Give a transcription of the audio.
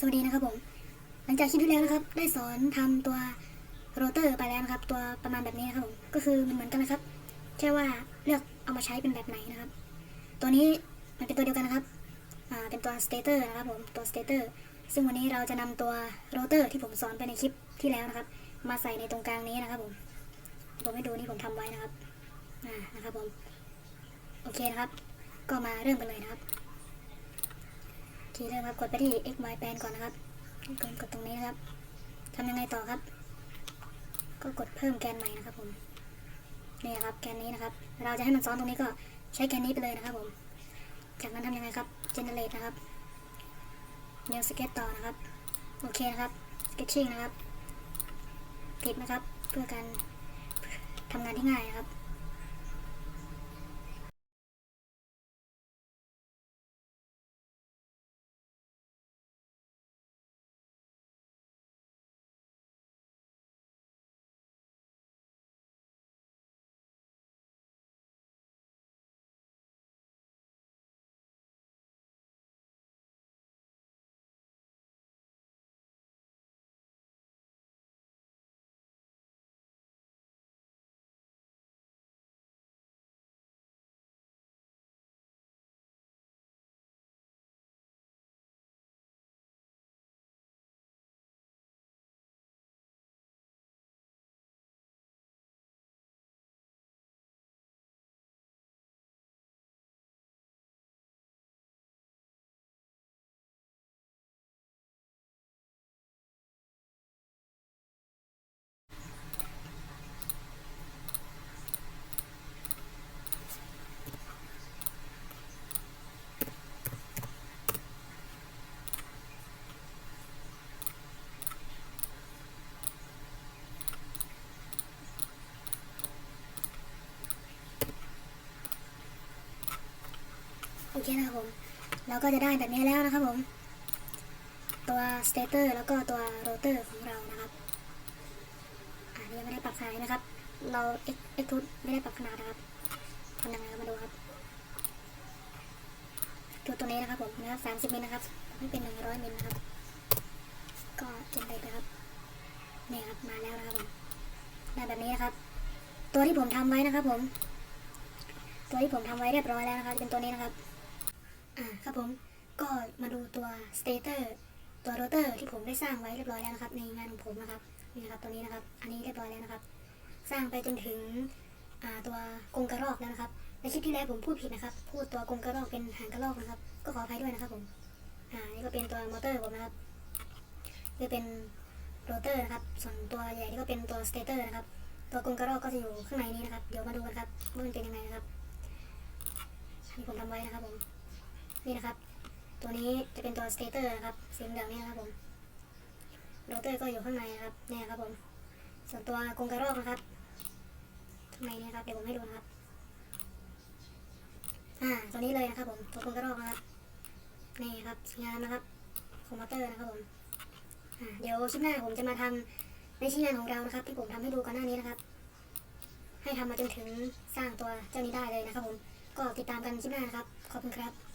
สวัสดีนะครับผม หลังจากคลิปที่แล้วนะครับ ได้สอนทำตัวโรเตอร์ไปแล้วนะครับ ตัวประมาณแบบนี้นะครับผม ก็คือมันเหมือนกันนะครับ แค่ว่าเลือกเอามาใช้เป็นแบบไหนนะครับ ตัวนี้มันเป็นตัวเดียวกันนะครับ อ่า เป็นตัวสเตเตอร์นะครับผม ตัวสเตเตอร์ ซึ่งวันนี้เราจะนำตัวโรเตอร์ที่ผมสอนไปในคลิปที่แล้วนะครับ มาใส่ในตรงกลางนี้นะครับผม ผมให้ดูนี่ผมทำไว้นะครับ อ่า นะครับผม โอเคนะครับ ก็มาเริ่มกันเลยนะครับ ทีเริ่มครับกดไปที่ x y แปลนก่อนนะครับกดกดตรงนี้นะครับทำยังไงต่อครับ ก็กดเพิ่มแกนใหม่นะครับผมนี่ครับแกนนี้นะครับ เราจะให้มันซ้อนตรงนี้ก็ใช้แกนนี้ไปเลยนะครับผม จากนั้นทำยังไงครับ generate นะครับ new sketch ต่อนะครับ โอเคนะครับ sketching นะครับปิดนะครับ เพื่อการทำงานที่ง่ายนะครับ อเคนะครับผม เราก็จะได้แบบนี้แล้วนะครับผม ตัวสเตเตอร์แล้วก็ตัวโรเตอร์ของเรานะครับอันนี้ยังไม่ได้ปรับขนาดนะครับ เราเอ็กเอ็กทูไม่ได้ปรับขนาดนะครับทำยังไงครับมาดูครับตัวตัวนี้นะครับผมนะครับสามสิบมิลนะครับ ไม่เป็นหนึ่งร้อยมิลนะครับ ก็เก็บไปไปครับนี่ครับมาแล้วนะครับผมได้แบบนี้นะครับ ตัวที่ผมทำไว้นะครับผม ตัวที่ผมทำไว้เรียบร้อยแล้วนะครับ เป็นตัวนี้นะครับ อ่าครับผมก็มาดูตัวสเตเตอร์ตัวโรเตอร์ที่ผมได้สร้างไว้เรียบร้อยแล้วนะครับ ในงานของผมนะครับนี่นะครับตัวนี้นะครับ อันนี้เรียบร้อยแล้วนะครับ สร้างไปจนถึงอ่าตัวกรงกระรอกแล้วนะครับในคลิปที่แล้วผมพูดผิดนะครับ พูดตัวกรงกระรอกเป็นหางกระรอกนะครับ ก็ขออภัยด้วยนะครับผมอ่านี่ก็เป็นตัวมอเตอร์ผมนะครับนี่เป็นโรเตอร์นะครับ ส่วนตัวใหญ่นี่ก็เป็นตัวสเตเตอร์นะครับ ตัวกรงกระรอกก็จะอยู่ข้างในนี้นะครับ เดี๋ยวมาดูกันครับว่ามันเป็นยังไงนะครับที่ผมทำไว้นะครับผม นี่นะครับ ตัวนี้จะเป็นตัวสเตเตอร์นะครับสีเหลืองนี่นะครับผมโรเตอร์ก็อยู่ข้างในนะครับนี่ครับผม ส่วนตัวกรงกระรอกนะครับข้างในนี่นะครับเดี๋ยวผมให้ดูนะครับอ่าตัวนี้เลยนะครับผมตัวกรงกระรอกนะครับนี่ครับงานนะครับของมอเตอร์นะครับผมอ่าเดี๋ยวคลิปหน้าผมจะมาทำในชิ้นงานของเรานะครับ ที่ผมทำให้ดูก่อนหน้านี้นะครับ ให้ทำมาจนถึงสร้างตัวเจ้านี้ได้เลยนะครับผมก็ติดตามกันคลิปหน้านะครับขอบคุณครับ